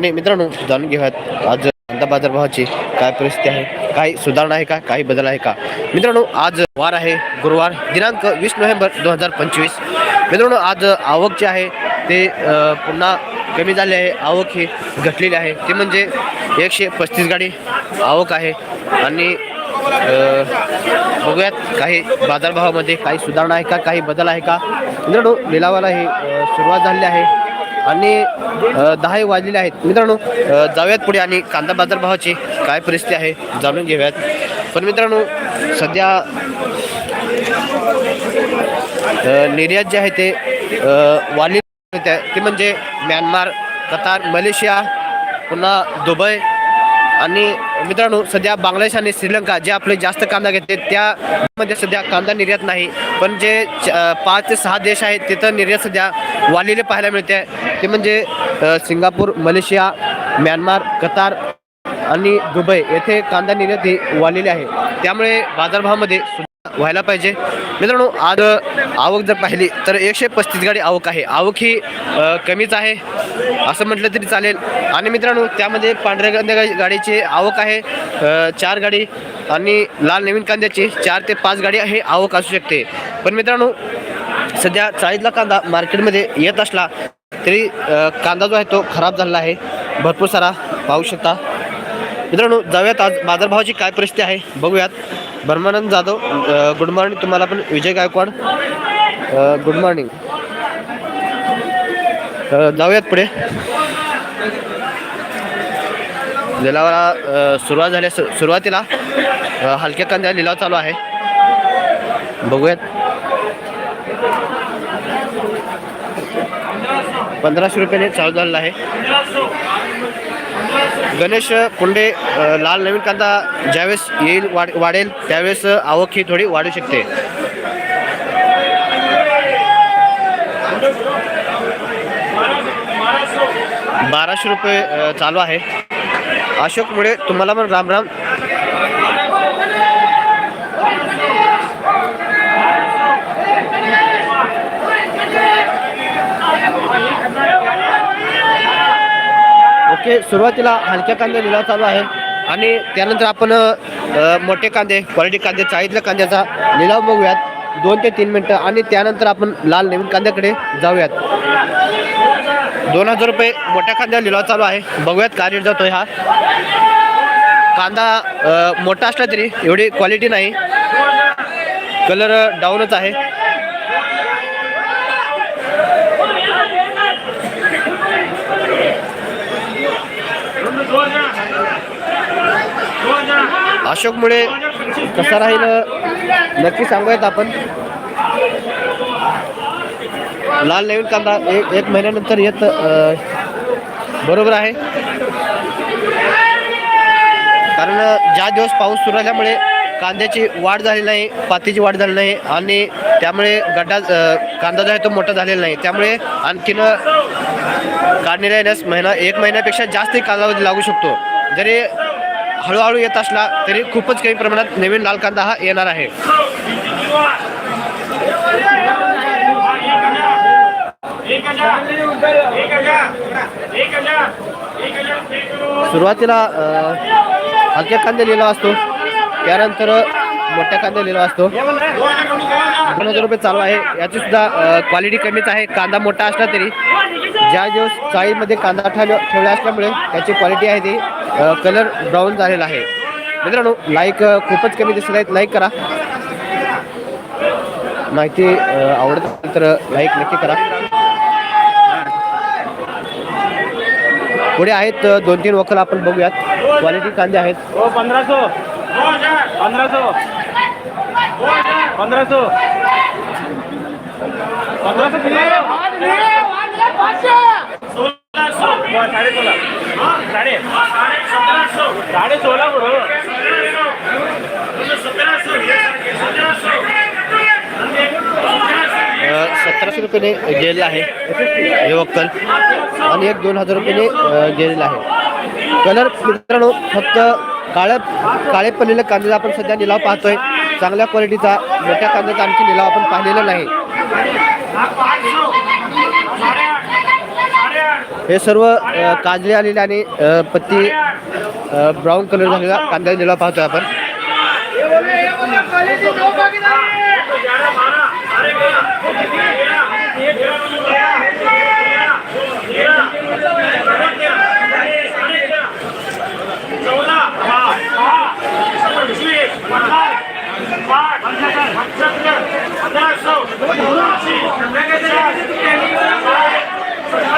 आणि मित्रांनो जाणून घेऊयात. आज कांदा बाजारभावाची काय परिस्थिती आहे? काही सुधारणा आहे का? काही बदल आहे का? मित्रांनो आज वार आहे. गुरुवार दिनांक वीस नोव्हेंबर दोन हजार पंचवीस. मित्रांनो आज आवक जे आहे ते पुन्हा कमी झाले आहे. आवक ही घटलेली आहे. ते म्हणजे एकशे पस्तीस गाडी आवक आहे. आणि बघूयात काही बाजारभावामध्ये काही सुधारणा आहे का? काही बदल आहे का? मित्रांनो लिलावाला ही सुरुवात झालेली आहे. आणि दहा वाजलेले आहेत. मित्रांनो जाऊयात पुढे आणि कांदा बाजारभावाची काय परिस्थिती आहे जाणून घेऊयात. पण मित्रांनो सध्या निर्यात जे आहे ते अ, वाढली ते म्हणजे म्यानमार कतार मलेशिया पुन्हा दुबई आणि मित्रांनो सध्या बांगलादेश आणि श्रीलंका जे आपले जास्त कांदा घेते त्यामध्ये सध्या कांदा निर्यात नाही. पण जे च- पाच ते सहा देश आहेत तिथं निर्यात सध्या वाढलेले पाहायला मिळते. ते म्हणजे सिंगापूर मलेशिया म्यानमार कतार आणि दुबई येथे कांदा निर्यात ही वाढलेली आहे. त्यामुळे बाजारभावामध्ये सुद्धा व्हायला पाहिजे. मित्रांनो आज आवक जर पाहिली तर एकशे पस्तीस गाडी आवक आहे. आवक ही कमीच आहे असं म्हटलं तरी चालेल. आणि मित्रांनो त्यामध्ये पांढऱ्या कांद्या गाडीची आवक आहे चार गाडी आणि लाल नवीन कांद्याची चार ते पाच गाडी हे आवक असू शकते. पण मित्रांनो सध्या चाळीसला कांदा मार्केटमध्ये येत असला तरी कांदा जो आहे तो खराब झालेला आहे. भरपूर सारा पाहू शकता. मित्रांनो जाऊयात आज बाजारभावाची काय परिस्थिती आहे बघूयात. ब्रह्मानंद जाधव गुड मॉर्निंग तुम्हाला पण विजय गायकवाड. Good morning. जाऊयात पुढे. लिलावाला सुरुवात झाली सुरुवातीला हलक्या कांद्या लिलाव चालू आहे. बघूयात. पंधराशे रुपयाने चालू झालेला आहे. गणेश कुंडे लाल नवीन कांदा ज्यावेळेस येईल वाढ वाढेल त्यावेळेस आवक ही थोडी वाढू शकते. बाराशे रुपये चालू आहे. अशोक मुळे तुम्हाला पण राम. ओके सुरुवातीला हलक्या कांदे लिलाव चालू आहे. आणि त्यानंतर आपण मोठे कांदे क्वालिटी कांदे चाळीतल्या कांद्याचा लिलाव बघूयात. दोन ते तीन मिनटं आणि त्यानंतर आपण लाल नवीन कांद्याकडे जाऊयात. दोन हजार रुपये मोठ्या कांद्या लिलाव चालू आहे. बघूयात का रेट जातोय हा. कांदा मोठा असला तरी एवढी क्वालिटी नाही. कलर डाऊनच आहे. अशोकमुळे कसा राहील नक्की सांगूयात आपण. लाल नवीन कांदा एक एक महिन्यानंतर येत बरोबर आहे. कारण ज्या दिवस पाऊस सुरू झाल्यामुळे कांद्याची वाढ झाली नाही पातीची वाढ झाली नाही आणि त्यामुळे गड्डा कांदा जो आहे तो मोठा झालेला नाही. त्यामुळे आणखीन काढणीला येण्यास महिना एक महिन्यापेक्षा जास्त कालावधी लागू शकतो. जरी हळूहळू येत असला तरी खूपच काही प्रमाणात नवीन लाल कांदा हा येणार आहे. सुरुवातीला हलक्या कांदे लिहिला असतो. त्यानंतर मोठ्या कांदा लिहिला असतो. दोन हजार रुपये चालू आहे. याची सुद्धा क्वालिटी कमीच आहे. कांदा मोठा असला तरी ज्या दिवस चाळीमध्ये कांदा ठेवला असल्यामुळे त्याची क्वालिटी आहे ती. कलर ब्राऊन झालेला आहे मित्रांनो लाईक खूपच कमी दिसत आहेत लाईक करा माहिती आवडत असेल तर लाईक नक्की करा पुढे आहेत दोन तीन वखल आपण बघूयात क्वालिटी कांदे आहेत हो पंधरा सौ पंधरा साडे साडे सोळा सतराशे रुपयाने गेलेला आहे हे वक्कल आणि एक दोन हजार रुपयाने गेलेला आहे. कलर मित्रांनो फक्त काळ्या काळे पडलेल्या कांद्याला आपण सध्या निलाव पाहतोय. चांगल्या क्वालिटीचा मोठ्या कांद्याचा आणखी निलाव आपण पाहिलेला नाही. हे सर्व काजले आलेले आणि पत्ती ब्राऊन कलर झालेला कांदा लिलाव पाहतोय आपण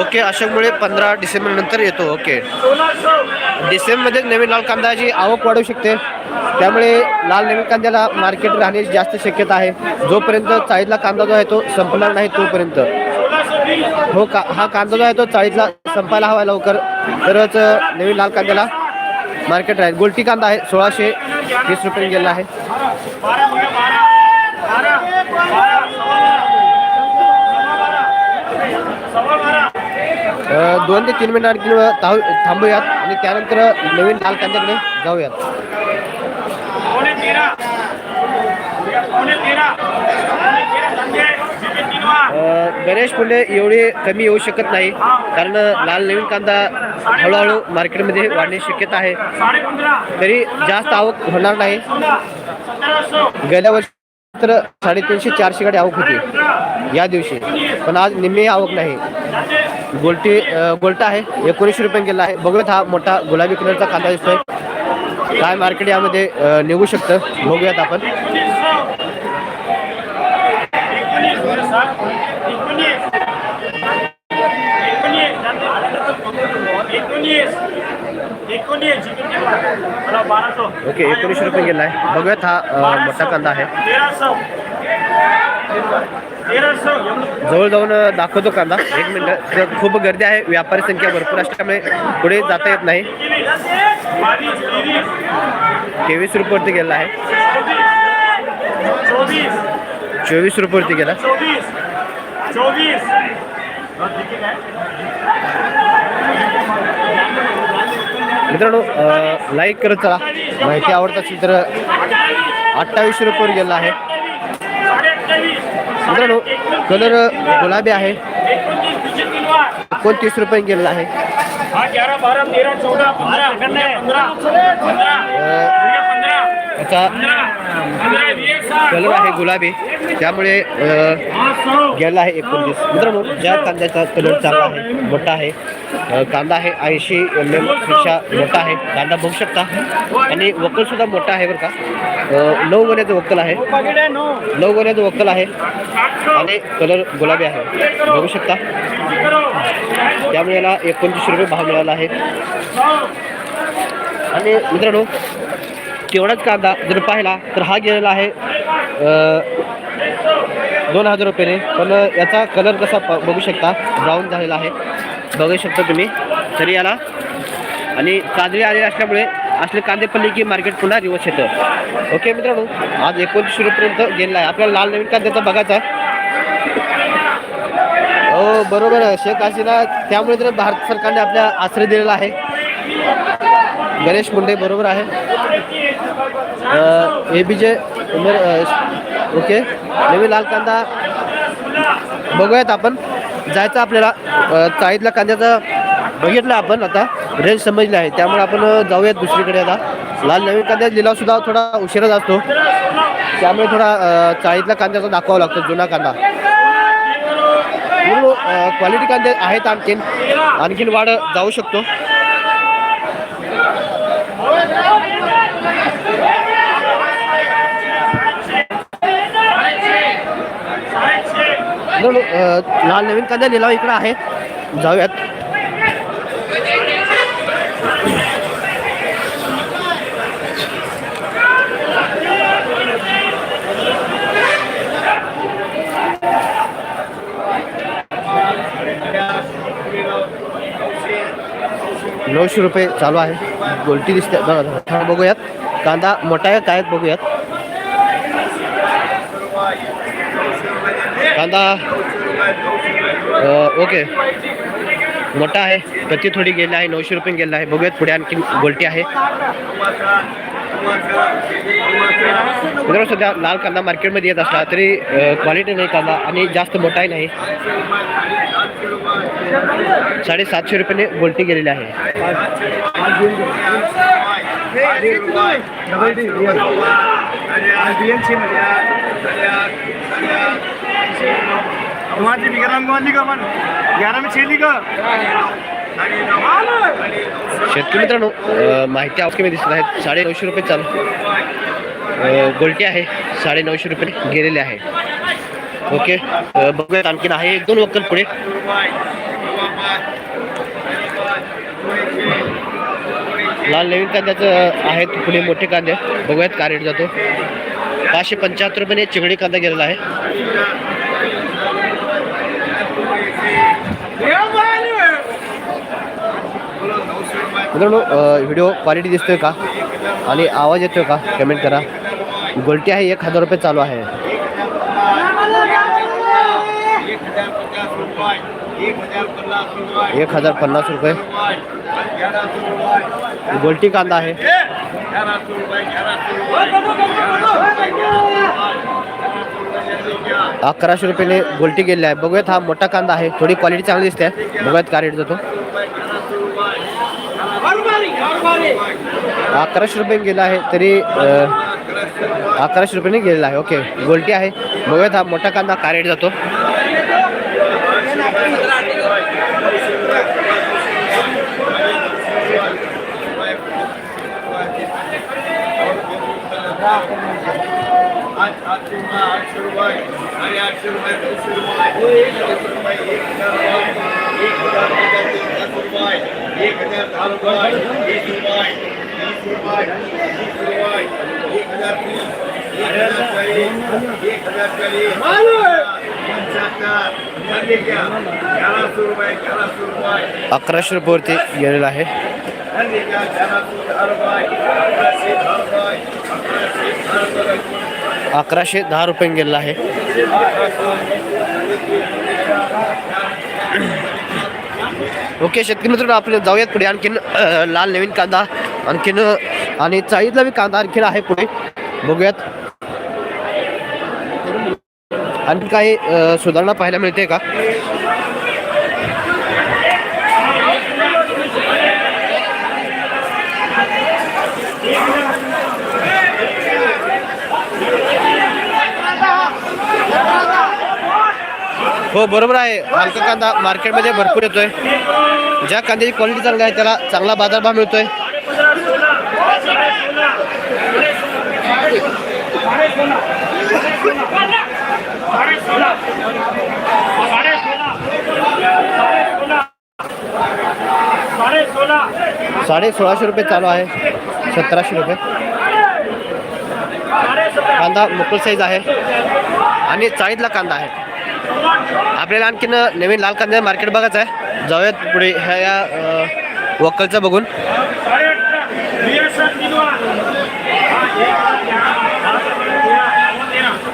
ओके अशामुळे पंधरा डिसेंबर नंतर येतो ओके. डिसेंबरमध्ये नवीन लाल कांद्याची आवक वाढू शकते. त्यामुळे लाल नवीन कांद्याला मार्केट राहण्याची जास्त शक्यता आहे. जोपर्यंत चाळीतला कांदा जो आहे तो संपणार नाही तोपर्यंत. हो का हा कांदा जो आहे तो चाळीतला संपायला हवा लवकर. तरच नवीन लाल कांद्याला मार्केट राहील. गोलटी कांदा आहे सोळाशे वीस रुपये गेला आहे. दोन ते तीन मिनिट आणखी थांबूयात आणि त्यानंतर नवीन लाल कांद्याकडे जाऊयात. गणेश पुंडे एवढे कमी येऊ शकत नाही कारण लाल नवीन कांदा हळूहळू मार्केटमध्ये वाढण्याची शक्यता आहे. तरी जास्त आवक होणार नाही. गेल्या वर्षी तर साडेतीनशे चारशे गाडी आवक होती. या दिवशी. पण आज निम्मी आवक नाही. गोलटी गोलटा आहे. एकोणीसशे रुपये गेला आहे. बघूयात हा मोठा गुलाबी कलरचा कांदा दिसतोय. काय मार्केट यामध्ये निघू शकतं? बघूयात आपण. ओके एकोणीसशे रुपये गेला आहे. बघूयात हा मोठा कांदा आहे. जवळ जाऊन दाखवतो कांदा. एक मिनिट. तर खूप गर्दी आहे. व्यापारी संख्या भरपूर असल्यामुळे पुढे जाता येत नाही. तेवीस रुपयावरती गेला आहे. चोवीस रुपयावरती गेला. मित्रांनो लाईक करत चला. माहिती आवडत असेल तर अठ्ठावीस रुपयावर गेला आहे. मित्रांनो कलर गुलाबी आहे. एकोणतीस रुपये गेलेला आहे. हा कलर आहे गुलाबी. त्यामुळे गेला आहे एकोणतीस. मित्रांनो ज्या कांद्याचा कलर चांगला आहे मोठा आहे कांदा आहे ऐंशी एम एमपेक्षा मोठा आहे. कांदा बघू शकता. आणि वक्कल सुद्धा मोठा आहे बरं का. नऊ गोण्याचं वक्कल आहे. नऊ गोण्याचं वक्कल आहे. आणि कलर गुलाबी आहे. बघू शकता. त्यामुळे याला एकोणतीसशे रुपये भाव मिळाला आहे. आणि मित्रांनो तेवढाच कांदा जर पाहिला तर हा गेलेला आहे दोन हजार रुपयाने. पण याचा कलर कसा बघू शकता. ब्राऊन झालेला आहे. बघू शकता तुम्ही. तरी याला. आणि काजळी आलेले असल्यामुळे असले कांदे पडले की मार्केट पुन्हा रिवर्स येतं. ओके मित्रांनो आज एकोणतीसशे रुपयेपर्यंत गेलेला आहे. आपल्याला लाल नवीन कांद्याचा बघायचा आहे. हो बरोबर आहे. शेख हसीना त्यामुळे तर भारत सरकारने आपल्या आश्रय दिलेला आहे. गणेश मुंडे बरोबर आहे. A B J Umer okay. नवीन लाल कांदा बघूयात आपण. जायचं आपल्याला चाळीतल्या कांद्याचा बघितलं आपण आता. रेंज समजली आहे. त्यामुळे आपण जाऊयात दुसरीकडे आता. लाल नवीन कांद्याचा लिलावसुद्धा थोडा उशिराच असतो. त्यामुळे थोडा चाळीतला चाळीतल्या कांद्याचा दाखवावा लागतो जुना कांदा. क्वालिटी कांदे आहेत आणखीन. आणखीन वाढ जाऊ शकतो. मित्रांनो, लाल नवीन कांदा लिलाव इकडं आहे. जाऊयात. नऊशे रुपये चालू आहे. गोलटी दिसते. बघा बघूयात. कांदा मोठा आहे काय बघूयात. कांदा ओके. मोठा आहे. प्रति थोडी गेला आहे. नऊशे रुपये गेला आहे. बघूयात पुढे आणखी गोलटी आहे. मित्रांनो सध्या लाल कांदा मार्केटमध्ये येत असला तरी क्वालिटी नाही कांदा आणि जास्त मोठाही नाही. साडेसातशे रुपयाने गोलटी गेलेली आहे. माझी बिगाराम का पण. ग्यारामी शेली का शेतकरी मित्रांनो माहिती आवश्यक दिसत आहेत साडे नऊशे रुपये चालू. गोलटी आहे साडे नऊशे रुपये गेलेले आहे. ओके बघूयात आणखीन आहे एक दोन वक्कल पुढे. लाल नवीन कांद्याचं आहेत पुढे मोठे कांदे. बघूयात का रेट जातो. पाचशे पंच्याहत्तर रुपयाने चिगडी कांदा गेलेला आहे. मित्रांनो व्हिडिओ क्वालिटी दिसतोय का? आणि आवाज येतोय का? कमेंट करा. गोल्टी आहे एक हजार रुपये चालू आहे. एक हजार पन्नास रुपये. गोल्टी कांदा आहे. अकराशे रुपयाने गोल्टी गेलेली आहे. बघूयात हा मोठा कांदा आहे. थोडी क्वालिटी चांगली दिसते. बघूयात का रेट जातो अकराशे रुपये गेला आहे तरी अकराशे रुपयाने गेलेला आहे ओके गोल्टी आहे बघूयात हा मोठा कांदा का रेट जातो आठशे रुपये आणि आठशे रुपये अकराशे रुपयावरती गेलेलं आहे. अकराशे दहा रुपये गेलेला आहे. ओके शेतकरी मित्र आपण जाऊयात पुढे. आणखीन लाल नवीन कांदा आणखीन आणि चाळीतला बी कांदा आणखीन आहे पुढे. बघूयात. आणखी काही सुधारणा पाहायला मिळते का? हो बरोबर आहे. मार्केट कांदा मार्केटमध्ये भरपूर येतोय. ज्या कांद्याची क्वालिटी चांगली आहे त्याला चांगला बाजारभाव मिळतोय. साडे साडे साडे सोळाशे रुपये चालू आहे. सतराशे रुपये. कांदा मुकुल साईज आहे. आणि चाळीतला कांदा आहे. आपल्याला आणखीन नवीन लाल कांदा मार्केट बघायचं आहे. जाऊयात पुढे ह्या या वक्कलचं बघून.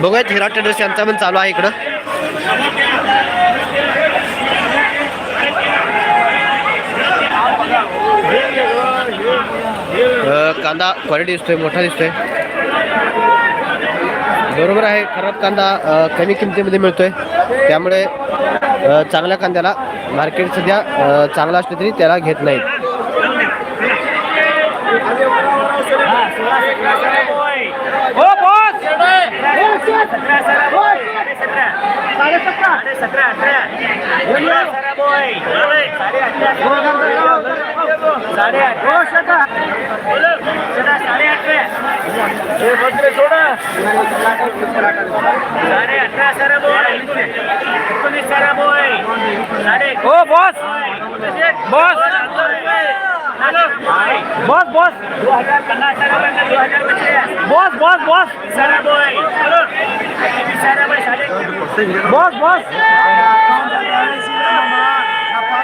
बघूयात हिरा ट्रेडर्स यांचा पण चालू आहे इकडं. कांदा क्वालिटी दिसतोय मोठा दिसतोय. बरोबर आहे खराब कांदा कमी किमतीमध्ये मिळतोय. त्यामुळे चांगल्या कांद्याला मार्केट सध्या चांगला असलं तरी त्याला घेत नाहीत सतरा सतरा बोय साडे सतरा साडे सतरा अठरा सतरा बोय साडे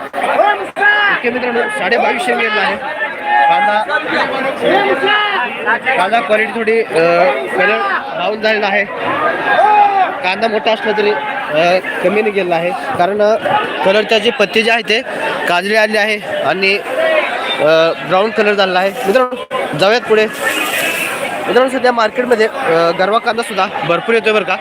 ओके मित्रांनो साडे बावीसशे गेला आहे कांदा कांदा क्वालिटी थोडी कलर डाऊन झालेला आहे. कांदा मोठा असला तरी कमी गेलेला आहे. कारण कलरच्या जे पत्ते जे आहे ते काजळे आले आहे आणि ब्राऊन कलर झालेला आहे. मित्रांनो जाऊयात पुढे. मित्रांनो सध्या मार्केटमध्ये गरवा कांदा सुद्धा भरपूर येतोय बरं का.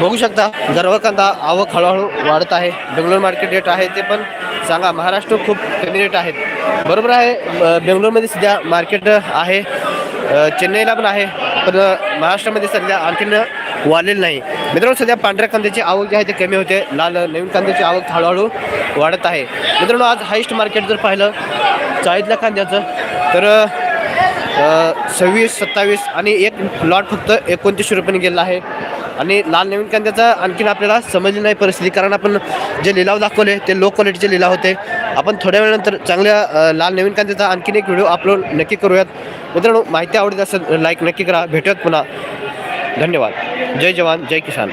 बघू शकता गरवा कांदा आवक हळूहळू वाढत आहे. बेंगलोर मार्केट रेट आहे ते पण सांगा महाराष्ट्र खूप कमी रेट आहेत. बरोबर आहे बेंगलोरमध्ये सध्या मार्केट आहे. चेन्नईला पण आहे पण महाराष्ट्रामध्ये सध्या आणखीन वाढलेलं नाही. मित्रांनो सध्या पांढऱ्या कांद्याची आवक जी आहे ते कमी होते. लाल नवीन कांद्याची आवक हळूहळू वाढत आहे. मित्रांनो आज हायस्ट मार्केट जर पाहिलं चाळीतल्या कांद्याचं तर सव्वीस सत्तावीस आणि एक लॉट फक्त एकोणतीसशे रुपयाने गेला आहे. आणि लाल नवीन कांद्याचा आणखीन आपल्याला समजली नाही परिस्थिती. कारण आपण जे लिलाव दाखवले ते लो क्वालिटीचे लिलाव होते. आपण थोड्या वेळानंतर चांगल्या लाल नवीन कांद्याचा आणखीन एक व्हिडिओ अपलोड नक्की करूयात. मित्रांनो माहिती आवडत असेल लाईक नक्की करा. भेटूयात पुन्हा. धन्यवाद. जय जवान जय किसान.